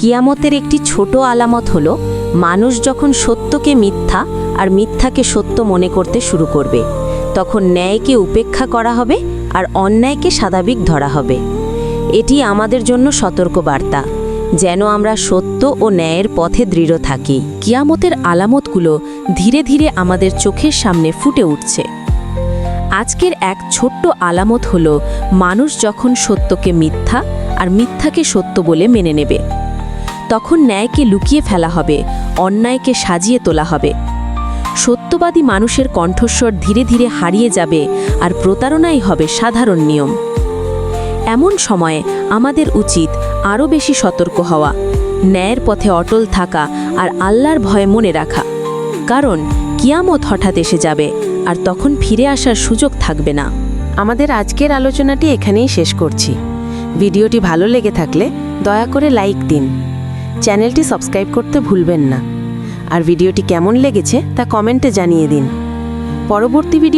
কিয়ামতের একটি ছোট আলামত হল, মানুষ যখন সত্যকে মিথ্যা আর মিথ্যাকে সত্য মনে করতে শুরু করবে, তখন ন্যায়কে উপেক্ষা করা হবে আর অন্যায়কে স্বাভাবিক ধরা হবে। এটি আমাদের জন্য সতর্ক বার্তা যেন আমরা সত্য ও ন্যায়ের পথে দৃঢ় থাকি। কিয়ামতের আলামতগুলো ধীরে ধীরে আমাদের চোখের সামনে ফুটে উঠছে। আজকের এক ছোট্ট আলামত হল, মানুষ যখন সত্যকে মিথ্যা আর মিথ্যাকে সত্য বলে মেনে নেবে। তখন ন্যায়কে লুকিয়ে ফেলা হবে, অন্যায়কে সাজিয়ে তোলা হবে। সত্যবাদী মানুষের কণ্ঠস্বর ধীরে ধীরে হারিয়ে যাবে আর প্রতারণাই হবে সাধারণ নিয়ম। এমন সময়ে আমাদের উচিত আরও বেশি সতর্ক হওয়া, ন্যায়ের পথে অটল থাকা আর আল্লাহর ভয় মনে রাখা। কারণ কিয়ামত হঠাৎ এসে যাবে আর তখন ফিরে আসার সুযোগ থাকবে না। আমাদের আজকের আলোচনাটি এখানেই শেষ করছি। ভিডিওটি ভালো লেগে থাকলে দয়া করে লাইক দিন। চ্যানেলটি সাবস্ক্রাইব করতে ভুলবেন না। আর ভিডিওটি কেমন লেগেছে তা কমেন্টে জানিয়ে দিন। পরবর্তী ভিডিও